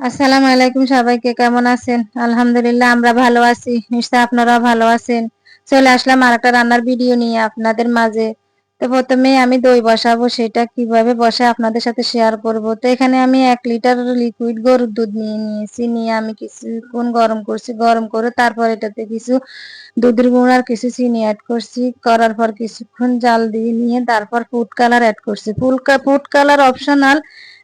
আসসালামু আলাইকুম সবাইকে, কেমন আছেন? আলহামদুলিল্লাহ, আমরা ভালো আছি। নিশ্চয় আপনারা ভালো আছেন। চলে আসলাম আর একটা রান্নার ভিডিও নিয়ে আপনাদের মাঝে। তো প্রথমে আমি দই বসাবো, সেটা কীভাবে বসে আপনাদের সাথে শেয়ার করব। তো এখানে আমি এক লিটার লিকুইড গরুর দুধ নিয়ে নিয়েছি। নিয়ে আমি কিছুক্ষণ গরম করছি। গরম করে তারপর এটাতে কিছু দুধের গুঁড়ো আর কিছু চিনি অ্যাড করছি। করার পর কিছুক্ষণ জাল দিয়ে নিয়ে তারপর ফুড কালার অ্যাড করছি। ফুল ফুড কালার অপশনাল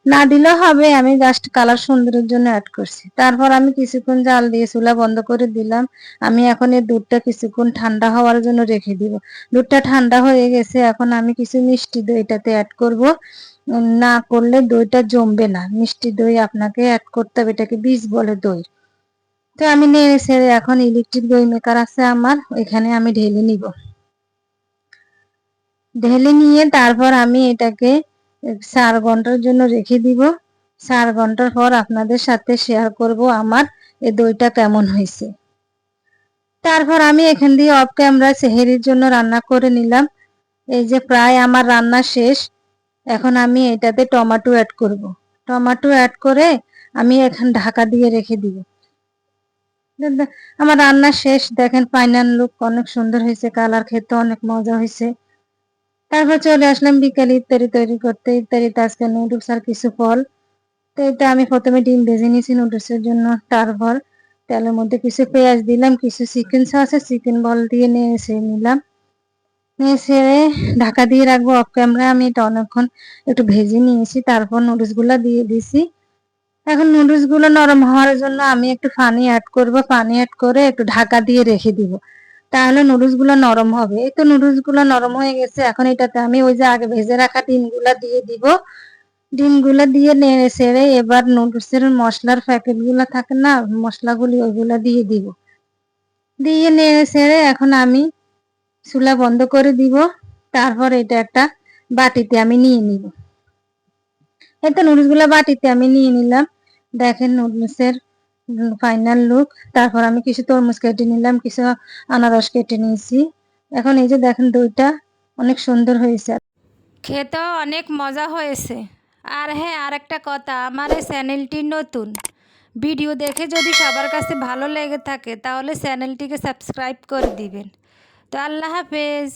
না দিলেও হবে, আমি জাস্ট কালার সুন্দরের জন্য অ্যাড করছি। তারপর আমি কিছুক্ষণ জাল দিয়ে চুলা বন্ধ করে দিলাম। আমি এখন এই দুধটা কিছুক্ষণ ঠান্ডা হওয়ার জন্য রেখে দিব। দুধটা ঠান্ডা হয়ে গেছে, এখন আমি কিছু মিষ্টি দইটাতে অ্যাড করব। না করলে দইটা জমবে না। মিষ্টি দই আপনাকে অ্যাড করতে হবে, এটাকে বীজ বলে দই। তো আমি নেড়ে ছেড়ে এখন ইলেকট্রিক দই মেকার আছে আমার, এখানে আমি ঢেলে নিব। ঢেলে নিয়ে তারপর আমি এটাকে চার ঘণ্টার জন্য রেখে দিব। চার ঘণ্টার পর আপনাদের সাথে শেয়ার করব আমার। এ দইটা কেমন হয়েছে। তারপর আমি এখান দিয়ে অফ ক্যামেরা সেহেরির জন্য রান্না করে নিলাম। এই যে প্রায় আমার রান্না শেষ, এখন আমি এটাতে টমেটো অ্যাড করব। টমেটো অ্যাড করে আমি এখন ঢাকা দিয়ে রেখে দিব। আমার রান্না শেষ। দেখেন ফাইনাল লুক অনেক সুন্দর হয়েছে কালার খেতে অনেক মজা হয়েছে। তারপর চলে আসলাম বিকালে ইত্যাদি তৈরি করতে ইত্যাদিতে আজকে নুডলস আর কিছু ফল। তো এটা আমি প্রথমে ডিম ভেজে নিয়েছি নুডলসের জন্য। তারপর তেলের মধ্যে কিছু পেঁয়াজ দিলাম, কিছু চিকেন সসে চিকেন বল দিয়ে নিয়ে এসে নিলাম। নিয়ে সেরে ঢাকা দিয়ে রাখব অফ ক্যামেরা আমি এটা অনেকক্ষণ একটু ভেজে নিয়েছি, তারপর নুডলসগুলা দিয়ে দিছি। এখন নুডলসগুলো নরম হওয়ার জন্য আমি একটু পানি অ্যাড করব, পানি অ্যাড করে একটু ঢাকা দিয়ে রেখে দিব। তাহলে নুডলসগুলো নরম হবে। এই তো নুডলসগুলো নরম হয়ে গেছে। এখন এটাতে আমি ওই যে আগে ভেজে রাখা ডিমগুলা দিয়ে দিব। ডিমগুলো দিয়ে নেড়ে ছেড়ে এবার নুডলসের মশলার প্যাকেটগুলা থাকে না, মশলাগুলি ওইগুলা দিয়ে দিব। দিয়ে নেড়ে ছেড়ে এখন আমি চুলা বন্ধ করে দিব। তারপর এটা একটা বাটিতে আমি নিয়ে নিব। এই তো নুডলসগুলা বাটিতে আমি নিয়ে নিলাম। দেখেন নুডলসের ফাইনাল লুক তারপর আমি কিছু তরমুজ কেটে নিলাম, কিছু আনারস কেটে নিয়েছি। এখন এই যে দেখেন দইটা অনেক সুন্দর হয়েছে। খেতেও অনেক মজা হয়েছে। আর হ্যাঁ আর একটা কথা, আমার এই চ্যানেলটি নতুন। ভিডিও দেখে যদি সবার কাছে ভালো লেগে থাকে, তাহলে চ্যানেলটিকে সাবস্ক্রাইব করে দিবেন। তো আল্লাহ হাফেজ।